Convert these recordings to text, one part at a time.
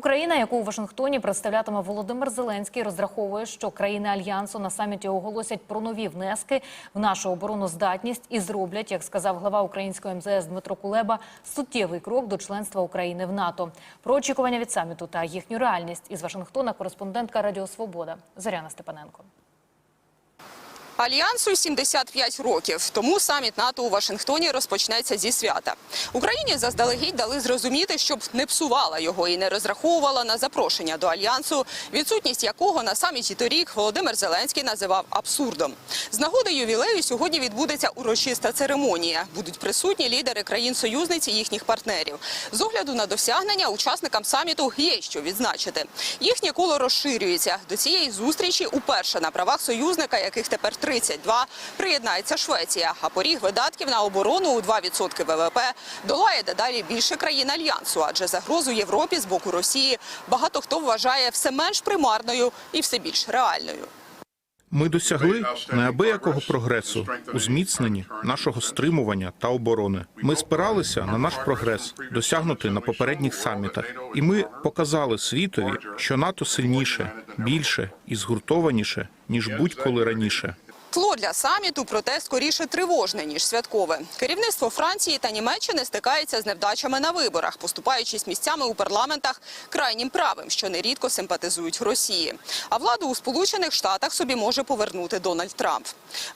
Україна, яку у Вашингтоні представлятиме Володимир Зеленський, розраховує, що країни альянсу на саміті оголосять про нові внески в нашу обороноздатність і зроблять, як сказав глава української МЗС Дмитро Кулеба, суттєвий крок до членства України в НАТО. Про очікування від саміту та їхню реальність із Вашингтона кореспондентка Радіо Свобода Зоряна Степаненко. Альянсу 75 років. Тому саміт НАТО у Вашингтоні розпочнеться зі свята. Україні заздалегідь дали зрозуміти, щоб не псувала його і не розраховувала на запрошення до альянсу, відсутність якого на саміті торік Володимир Зеленський називав абсурдом. З нагоди ювілею сьогодні відбудеться урочиста церемонія. Будуть присутні лідери країн-союзниць і їхніх партнерів. З огляду на досягнення учасникам саміту є що відзначити. Їхнє коло розширюється. До цієї зустрічі уперше на правах союзника, яких тепер 32, приєднається Швеція. А поріг видатків на оборону у 2% ВВП долає дедалі більше країн альянсу, адже загрозу Європі з боку Росії багато хто вважає все менш примарною і все більш реальною. Ми досягли неабиякого прогресу у зміцненні нашого стримування та оборони. Ми спиралися на наш прогрес, досягнутий на попередніх самітах, і ми показали світові, що НАТО сильніше, більше і згуртованіше ніж будь-коли раніше. Тло для саміту проте скоріше тривожне ніж святкове. Керівництво Франції та Німеччини стикається з невдачами на виборах, поступаючись місцями у парламентах крайнім правим, що нерідко симпатизують Росії. А владу у Сполучених Штатах собі може повернути Дональд Трамп.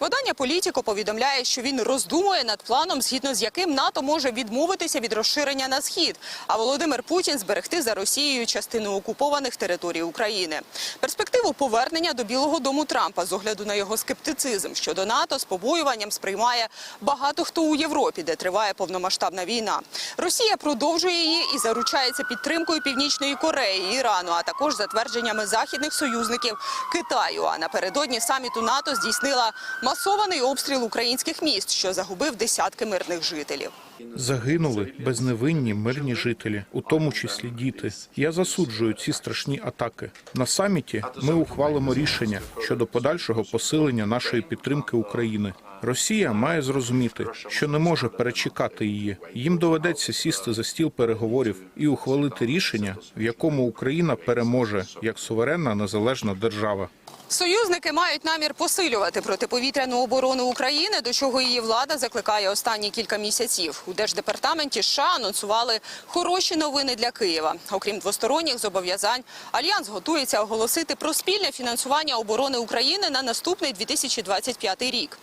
Видання Політіко повідомляє, що він роздумує над планом, згідно з яким НАТО може відмовитися від розширення на схід, а Володимир Путін зберегти за Росією частину окупованих територій України. Перспективу повернення до Білого Дому Трампа з огляду на його скептицизм щодо НАТО з побоюванням сприймає багато хто у Європі, де триває повномасштабна війна. Росія продовжує її і заручається підтримкою Північної Кореї, Ірану, а також затвердженнями західних союзників Китаю. А напередодні саміту НАТО здійснила масований обстріл українських міст, що загубив десятки мирних жителів. Загинули безневинні мирні жителі, у тому числі діти. Я засуджую ці страшні атаки. На саміті ми ухвалимо рішення щодо подальшого посилення нашої підтримки України. Росія має зрозуміти, що не може перечекати її. Їм доведеться сісти за стіл переговорів і ухвалити рішення, в якому Україна переможе як суверенна незалежна держава. Союзники мають намір посилювати протиповітряну оборону України, до чого її влада закликає останні кілька місяців. У держдепартаменті США анонсували хороші новини для Києва. Окрім двосторонніх зобов'язань, альянс готується оголосити про спільне фінансування оборони України на наступний 2025 рік.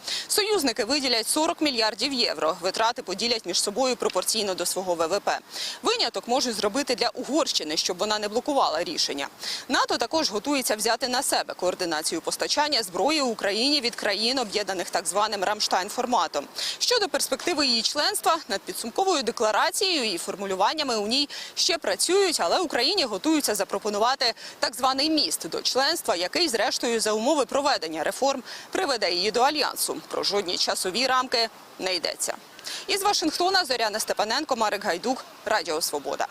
Союзники виділять 40 мільярдів євро. Витрати поділять між собою пропорційно до свого ВВП. Виняток можуть зробити для Угорщини, щоб вона не блокувала рішення. НАТО також готується взяти на себе координацію постачання зброї Україні від країн, об'єднаних так званим Рамштайн-форматом. Щодо перспективи її членства, над підсумковою декларацією і формулюваннями у ній ще працюють, але Україні готуються запропонувати так званий міст до членства, який, зрештою, за умови проведення реформ приведе її до альянсу. Про жодні часові рамки не йдеться. Із Вашингтона Зоряна Степаненко, Марик Гайдук, Радіо Свобода.